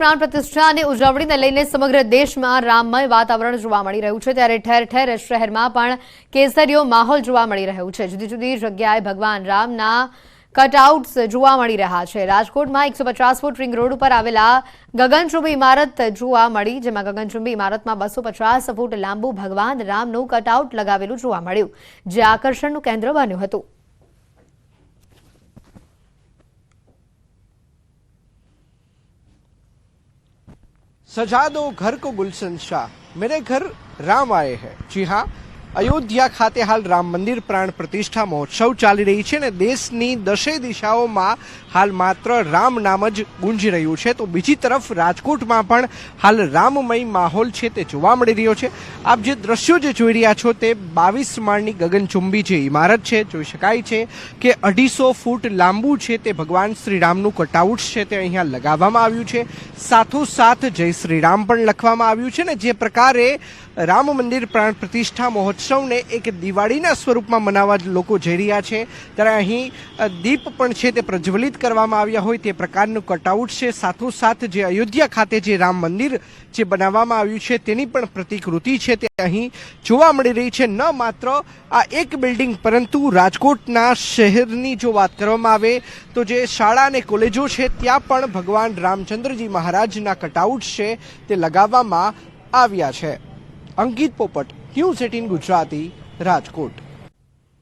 પ્રાણ પ્રતિષ્ઠાની ઉજવણીને લઈને સમગ્ર દેશમાં રામમય વાતાવરણ જોવા મળી રહ્યું છે. ત્યારે ઠેર ઠેર શહેરમાં પણ કેસરીયો માહોલ જોવા મળી રહ્યું છે. જુદી જુદી જગ્યાએ ભગવાન રામના કટઆઉટ્સ જોવા મળી રહ્યા છે. રાજકોટમાં એકસો પચાસ ફૂટ રિંગ રોડ ઉપર આવેલા ગગનચુંબી ઇમારત જોવા મળી, જેમાં ગગનચુંબી ઇમારતમાં બસો પચાસ ફૂટ લાંબુ ભગવાન રામનું કટઆઉટ લગાવેલું જોવા મળ્યું, જે આકર્ષણનું કેન્દ્ર બન્યું હતું. सजा दो घर को गुलशन शाह मेरे घर राम आए हैं જી હા અયોધ્યા ખાતે હાલ રામ મંદિર પ્રાણ પ્રતિષ્ઠા મહોત્સવ ચાલી રહી છે ને દેશની દશે દિશાઓમાં હાલ માત્ર રામ નામ જ ગુંજી રહ્યું છે. તો બીજી તરફ રાજકોટમાં પણ હાલ રામમય માહોલ છે તે જોવા મળી રહ્યો છે. આપ જે દ્રશ્યો જે જોઈ રહ્યા છો તે બાવીસ માળની ગગનચુંબી જે ઇમારત છે, જોઈ શકાય છે કે અઢીસો ફૂટ લાંબુ છે તે ભગવાન શ્રી રામનું કટઆઉટ છે તે અહીંયા લગાવવામાં આવ્યું છે. સાથોસાથ જય શ્રીરામ પણ લખવામાં આવ્યું છે ને જે પ્રકારે રામ મંદિર પ્રાણ પ્રતિષ્ઠા મહોત્સવને એક દિવાળીના સ્વરૂપમાં મનાવવા લોકો જઈ રહ્યા છે. ત્યારે અહીં દીપ પણ છે તે પ્રજ્વલિત કરવામાં આવ્યા હોય તે પ્રકારનું કટઆઉટ છે. સાથોસાથ જે અયોધ્યા ખાતે જે રામ મંદિર જે બનાવવામાં આવ્યું છે તેની પણ પ્રતિકૃતિ છે. તે અહીં જોવા મળી રહી છે. ન માત્ર આ એક બિલ્ડિંગ પરંતુ રાજકોટના શહેરની જો વાત કરવામાં આવે તો જે શાળા અને કોલેજો છે ત્યાં પણ ભગવાન રામચંદ્રજી મહારાજના કટઆઉટ છે તે લગાવવામાં આવ્યા છે. અંકિત પોપટ ન્યૂઝ એટીન ગુજરાતી રાજકોટ.